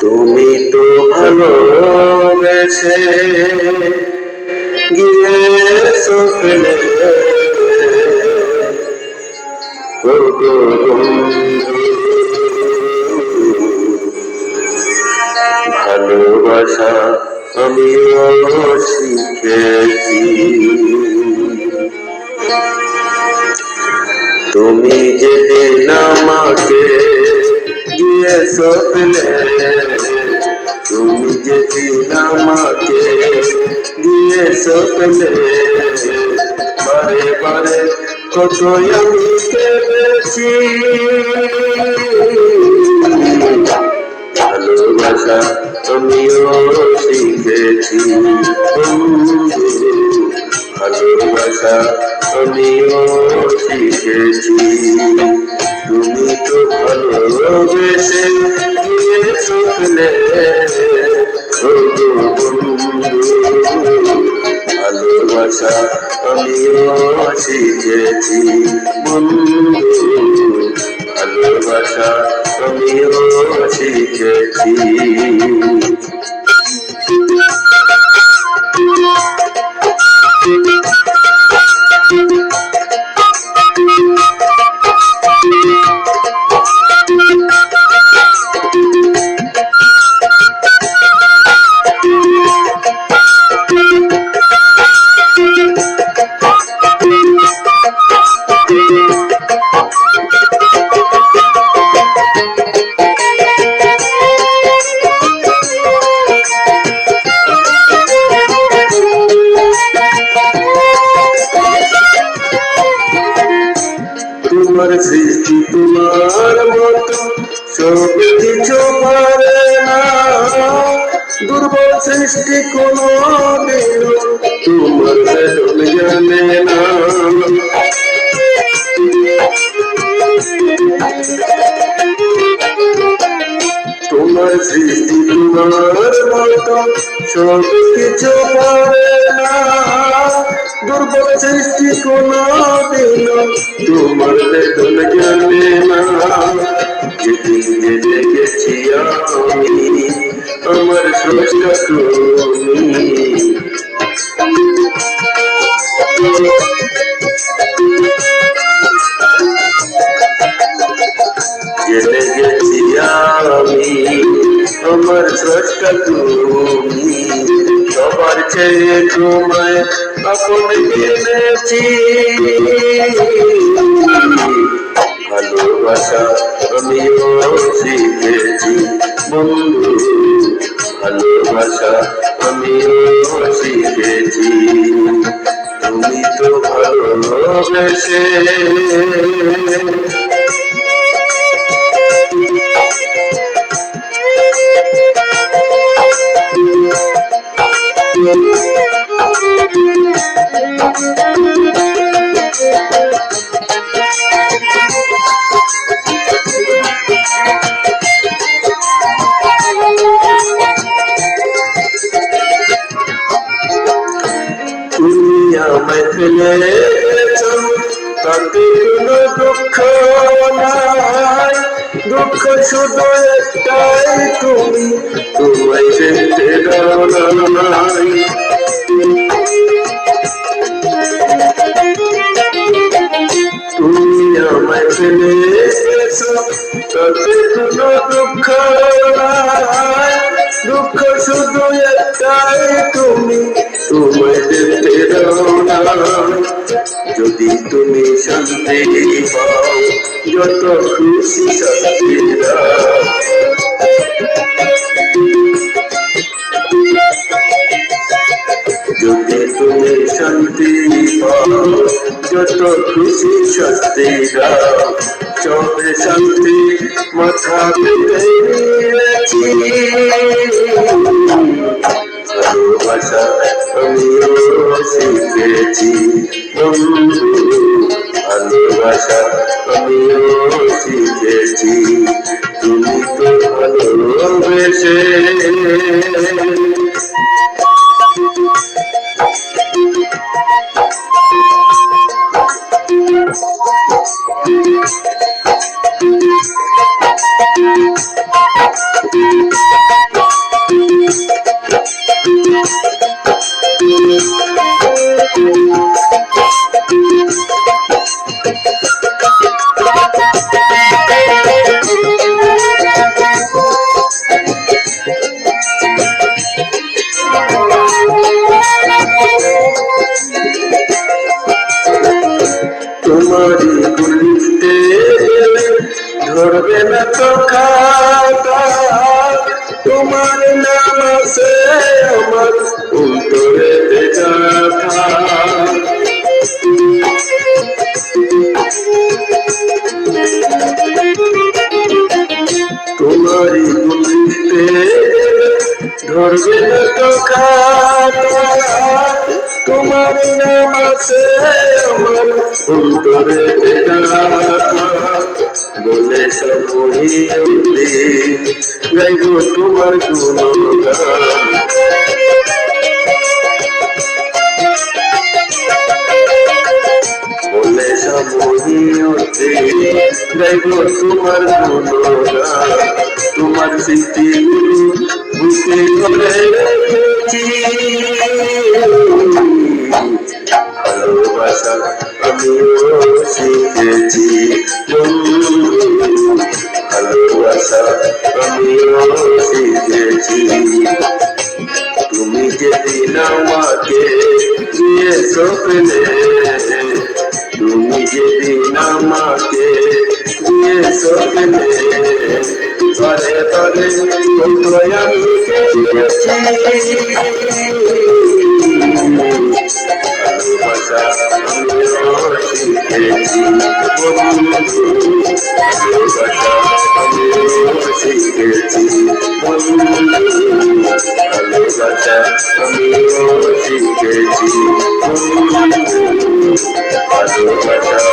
তুমি তো ভালোবেসে গিয়েছো ফেলে ও গো বন্ধু, ভালোবাসা আমিও শিখেছি তুমি যেদিন আমাকে দিয়ে সপলে তুমি যেদিন আমাকে দিয়ে সপলে বারে বারে কত আমি কেঁদেছি। ভালোবাসা আমিও শিখেছি। ভালোবাসা আমিও শিখেছি তুমি তো ভালোবেসে বন্ধু ভালোবাসা আমিও শিখেছি বন্ধু ভালোবাসা আমিও শিখেছি তোমার বেদন জানে না তোমার সৃষ্টি তোমার মতো সব কিছু পারে না। দুর্বল সৃষ্টি কোনো দিন তোমার বেতন জানে না। যেদিন জেনে গেছি আমি, আমার স্রষ্টা তুমি। তুমি সবার চেয়ে তোমায় আপন জেনেছি ভালোবাসা আমিও শিখেছি, বন্ধু। ভালোবাসা আমিও শিখেছি। তুমি তো ভালোবেসে আমায় ফেলে তাতে কোনো দুঃখ নাই দুঃখ শুধু একটাই তুমি তোমায় দেখতে দাও নাই ফেলে গেছো তাতে কোনো দুঃখ নাই দুঃখ শুধু একটাই তুমি তোমায় না যদি তুমি শান্তি পাও, যত খুশি শান্তি যদি তুমি শান্তি যত খুশি শান্তি দাও শান্তি মাথা পেতে নিয়েছি ভালোবাসা আমিও শিখেছি বন্ধু ভালোবাসা আমিও শিখেছি তুমি তো ভালোবেসে। তোমারই গুলিতে ধরবে না তো খাতা তোমার নাম আছে আমার অন্তরে গাথা তোমারই গুলিতে ধরবে না তো তোমার নাম আছে অন্তরে গাথা বলে সবই গাইব তোমার গুণগান বলে সমহিয়তে গাইব তোমার গুণগান তোমার স্মৃতি রেখেছি স্বপ্নে তুমি যেদিন আমাকে দিয়ে স্বপ্নে তরে তরে কোথায় আমি কেটেছি ভালোবাসা আমিও শিখেছি